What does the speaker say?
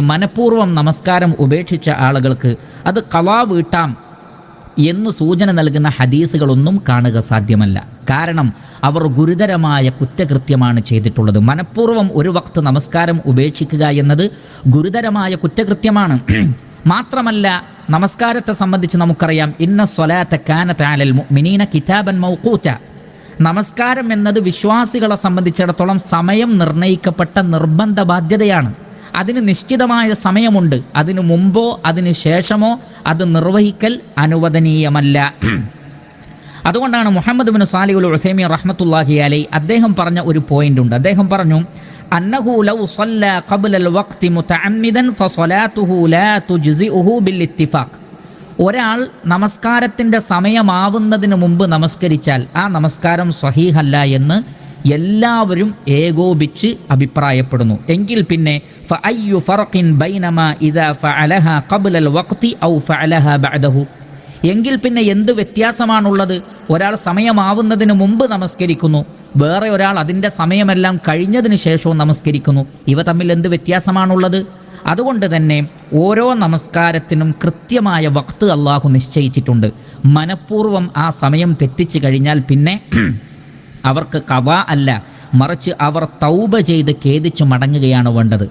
മനഃപൂർവം നമസ്കാരം ഉപേക്ഷിച്ച ആളുകൾക്ക് അത് കലാ വീട്ടാം എന്ന് സൂചന നൽകുന്ന ഹദീസുകളൊന്നും കാണുക സാധ്യമല്ല. കാരണം അവർ ഗുരുതരമായ കുറ്റകൃത്യമാണ് ചെയ്തിട്ടുള്ളത്. മനഃപൂർവം ഒരു വക്ത് നമസ്കാരം ഉപേക്ഷിക്കുക എന്നത് ഗുരുതരമായ കുറ്റകൃത്യമാണ്. മാത്രമല്ല നമസ്കാരത്തെ സംബന്ധിച്ച് നമുക്കറിയാം. ഇന്ന സ്വലാത്ത കാനത്ത് ആലൽ മുഅ്മിനീന കിതാബൻ മൗക്കൂറ്റ നമസ്കാരം എന്നത് വിശ്വാസികളെ സംബന്ധിച്ചിടത്തോളം സമയം നിർണയിക്കപ്പെട്ട നിർബന്ധ ബാധ്യതയാണ്. അതിന് നിശ്ചിതമായ സമയമുണ്ട്. അതിനു മുമ്പോ അതിന് ശേഷമോ അത് നിർവഹിക്കൽ അനുവദനീയമല്ല. അതുകൊണ്ടാണ് മുഹമ്മദ് ബിൻ സാലിഹുൽ ഉസൈമി റഹ്മത്തുല്ലാഹി അലൈ അദ്ദേഹം പറഞ്ഞ ഒരു പോയിന്റ് ഉണ്ട്. അദ്ദേഹം പറഞ്ഞു അന്നഹു ലൗ സല്ല ലാ ബിൽ ഒരാൾ നമസ്കാരത്തിന്റെ സമയമാവുന്നതിന് മുമ്പ് നമസ്കരിച്ചാൽ ആ നമസ്കാരം സ്വഹീഹല്ല എന്ന് എല്ലാവരും ഏകോപിച്ച് അഭിപ്രായപ്പെടുന്നു. എങ്കിൽ പിന്നെ ഫഅയ്യു ഖബ്ലൽ ഔ ബഅദഹു. എങ്കിൽ പിന്നെ എന്ത് വ്യത്യാസമാണുള്ളത്? ഒരാൾ സമയമാവുന്നതിന് മുമ്പ് നമസ്കരിക്കുന്നു. വേറെ ഒരാൾ അതിന്റെ സമയമെല്ലാം കഴിഞ്ഞതിന് ശേഷവും നമസ്കരിക്കുന്നു. ഇവ തമ്മിൽ എന്ത് വ്യത്യാസമാണുള്ളത്? അതുകൊണ്ട് തന്നെ ഓരോ നമസ്കാരത്തിനും കൃത്യമായ വക്ത് അള്ളാഹു നിശ്ചയിച്ചിട്ടുണ്ട്. മനഃപൂർവം ആ സമയം തെറ്റിച്ചു കഴിഞ്ഞാൽ പിന്നെ അവർക്ക് കവാ അല്ല മറിച്ച് അവർ തൗബ ചെയ്ത് ഖേദിച്ചു മടങ്ങുകയാണ് വേണ്ടത്.